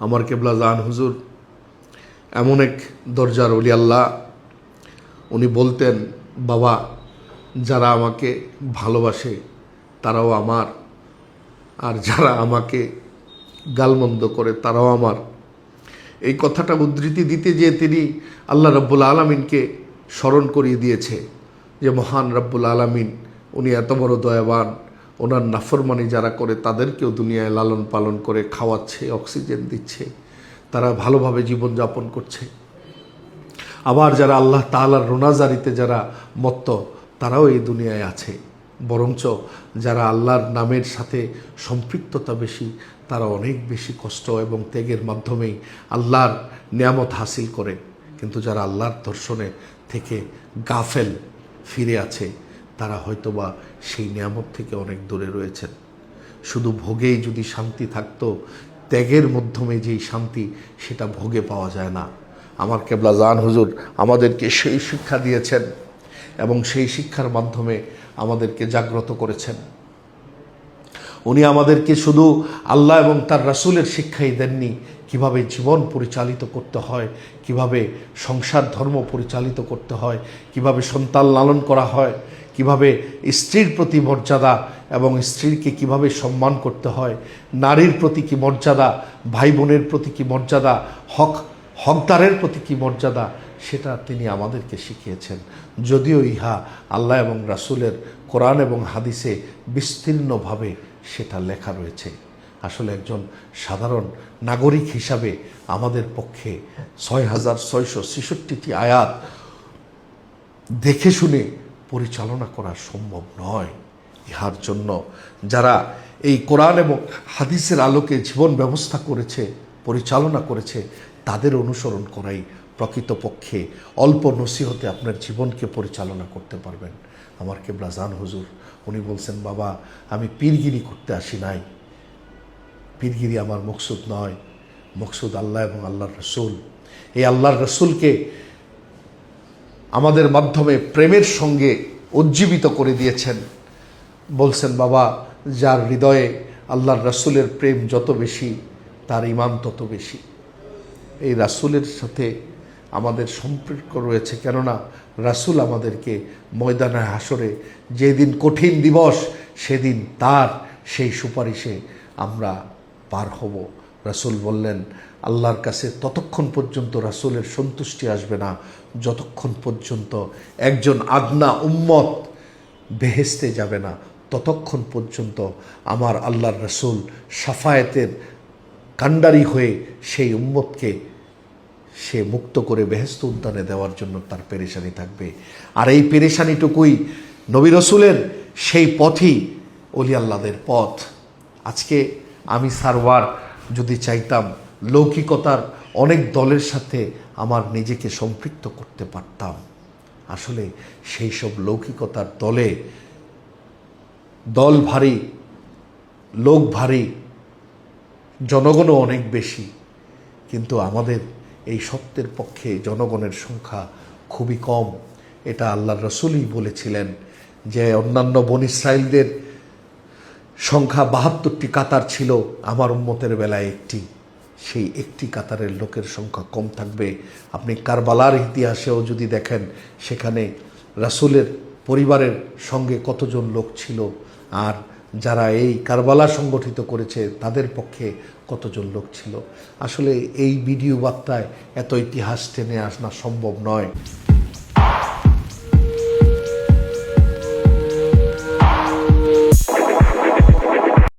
আমার কেবলা জান হুজুর, এমন এক দরজার অলি আল্লাহ, উনি বলতেন, বাবা, যারা আমাকে ভালোবাসে, তারাও আমার, আর যারা আমাকে গালমন্দ করে, তারাও আমার। এই কথাটা উদ্ধৃতি দিতে যে তিনি আল্লাহ রব্বুল আলমিনকে স্মরণ করিয়ে দিয়েছে যে, মহান রব্বুল আলমিন, উনি এত বড় দয়াবান। ওনার নাফরমানি যারা করে, তাদেরকেও দুনিয়ায় লালন পালন করে খাওয়াচ্ছে, অক্সিজেন দিচ্ছে, তারা ভালোভাবে জীবনযাপন করছে। আবার যারা আল্লাহ তাআলার রোনাজারিতে যারা মত্ত, তারাও এই দুনিয়ায় আছে। বরঞ্চ যারা আল্লাহর নামের সাথে সম্পৃক্ততা বেশি, তারা অনেক বেশি কষ্ট এবং ত্যাগের মাধ্যমেই আল্লাহর নিয়ামত হাসিল করে। কিন্তু যারা আল্লাহর দর্শনে থেকে গাফেল ফিরে আছে তারা হয়তোবা সেই নিয়ামত থেকে অনেক দূরে রয়েছেন। শুধু ভোগেই যদি শান্তি থাকতো, ত্যাগের মাধ্যমে যেই শান্তি, সেটা ভোগে পাওয়া যায় না। আমার কেবলা জান হুজুর আমাদেরকে সেই শিক্ষা দিয়েছেন এবং সেই শিক্ষার মাধ্যমে আমাদেরকে জাগ্রত করেছেন। উনি আমাদেরকে শুধু আল্লাহ এবং তার রাসূলের শিক্ষাই দেননি, কীভাবে জীবন পরিচালিত করতে হয়, কীভাবে সংসার ধর্ম পরিচালিত করতে হয়, কীভাবে সন্তান লালন করা হয় কীভাবে স্ত্রীর প্রতি মর্যাদা এবং স্ত্রীকে কীভাবে সম্মান করতে হয়, নারীর প্রতি কি মর্যাদা ভাই বোনের প্রতি কি মর্যাদা, হক, হকদারের প্রতি কি মর্যাদা, সেটা তিনি আমাদেরকে শিখিয়েছেন। যদিও ইহা আল্লাহ এবং রাসূলের কোরআন এবং হাদিসে বিস্তীর্ণভাবে সেটা লেখা রয়েছে। আসলে একজন সাধারণ নাগরিক হিসাবে আমাদের পক্ষে ছয় হাজার ছয়শো ছেষট্টিটি আয়াত দেখে শুনে পরিচালনা করা সম্ভব নয়। ইহার জন্য যারা এই কোরআন এবং হাদিসের আলোকে জীবন ব্যবস্থা করেছে, পরিচালনা করেছে, তাদের অনুসরণ করাই প্রকৃতপক্ষে অল্প নসিহতে আপনার জীবনকে পরিচালনা করতে পারবেন। আমার কেবলা জান হুজুর, উনি বলছেন, বাবা, আমি পীরগিরি করতে আসি নাই। পীরগিরি আমার মকসুদ নয়। মকসুদ আল্লাহ এবং আল্লাহর রসুল। এই আল্লাহর রসুলকে আমাদের মাধ্যমে প্রেমের সঙ্গে উজ্জীবিত করে দিয়েছেন। বলছেন, বাবা, যার হৃদয়ে আল্লাহর রাসূলের প্রেম যত বেশি, তার ইমান তত বেশি। এই রাসূলের সাথে আমাদের সম্পর্ক রয়েছে কেননা রাসূল আমাদেরকে ময়দানে হাসরে যেদিন কঠিন দিবস, সেদিন তার সেই সুপারিশে আমরা পার হব। রাসূল বললেন, আল্লাহর কাছে ততক্ষণ পর্যন্ত রাসূলের সন্তুষ্টি আসবে না। যতক্ষণ পর্যন্ত একজন আদনা উম্মত বেহেস্তে যাবে না, ততক্ষণ পর্যন্ত আমার আল্লাহর রসুল সাফায়েতের কাণ্ডারি হয়ে সেই উম্মতকে সে মুক্ত করে বেহেস্ত উদ্যানে দেওয়ার জন্য তার পেরেশানি থাকবে। আর এই পেরেশানিটুকুই নবী রসুলের সেই পথই অলি আল্লাদের পথ। আজকে আমি সারওয়ার যদি চাইতাম লৌকিকতার অনেক দলের সাথে আমার নিজেকে সম্পৃক্ত করতে পারতাম। আসলে সেই সব লৌকিকতার দলে দল ভারী, লোক ভারী, জনগণও অনেক বেশি। কিন্তু আমাদের এই সত্যের পক্ষে জনগণের সংখ্যা খুবই কম। এটা আল্লাহর রসুলই বলেছিলেন যে অন্যান্য বন ইসরায়েলদের সংখ্যা বাহাত্তরটি কাতার ছিল আমার উম্মতের বেলায় একটি। সেই একটি কাতারের লোকের সংখ্যা কম থাকবে। আপনি কারবালার ইতিহাসেও যদি দেখেন, সেখানে রাসূলের পরিবারের সঙ্গে কতজন লোক ছিল আর যারা এই কারবালা সংগঠিত করেছে, তাদের পক্ষে কতজন লোক ছিল। আসলে এই ভিডিও বার্তায় এত ইতিহাস টেনে আসনা সম্ভব নয়।